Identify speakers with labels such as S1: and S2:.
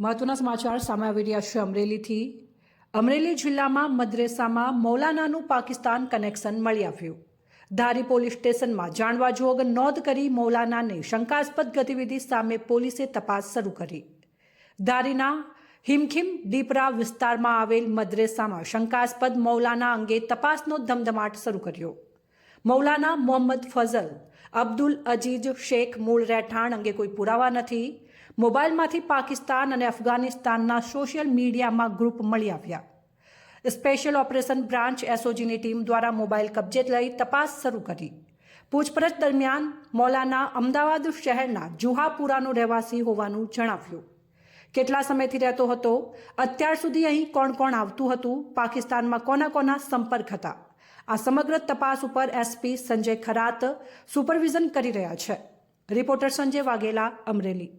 S1: મહત્વના સમાચાર સામે આવી રહ્યા છે અમરેલીથી. અમરેલી જિલ્લામાં મદ્રેસામાં મૌલાનાનું પાકિસ્તાન કનેક્શન મળી આવ્યું. ધારી પોલીસ સ્ટેશનમાં જાણવા જોગ નોંધ કરી મૌલાનાની શંકાસ્પદ ગતિવિધિ સામે પોલીસે તપાસ શરૂ કરી. ધારીના હિમખીમ દીપરા વિસ્તારમાં આવેલ મદ્રેસામાં શંકાસ્પદ મૌલાના અંગે તપાસનો ધમધમાટ શરૂ કર્યો. મૌલાના મોહમ્મદ ફઝલ, અબ્દુલ અજીજ શેખ મૂળ રહેઠાણ અંગે કોઈ પુરાવા નથી. મોબાઈલમાંથી પાકિસ્તાન અને અફઘાનિસ્તાનના સોશિયલ મીડિયામાં ગ્રુપ મળી આવ્યા. સ્પેશિયલ ઓપરેશન બ્રાન્ચ એસઓજીની ટીમ દ્વારા મોબાઈલ કબજે લઈ તપાસ શરૂ કરી. પૂછપરછ દરમિયાન મૌલાના અમદાવાદ શહેરના જુહાપુરાનો રહેવાસી હોવાનું જણાવ્યું. કેટલા સમયથી રહેતો હતો? અત્યાર સુધી અહીં કોણ કોણ આવતું હતું? પાકિસ્તાનમાં કોના કોના સંપર્ક હતા? આ સમગ્ર તપાસ ઉપર એસપી સંજય ખરાત સુપરવિઝન કરી રહ્યા છે. રિપોર્ટર સંજય વાઘેલા, અમરેલી.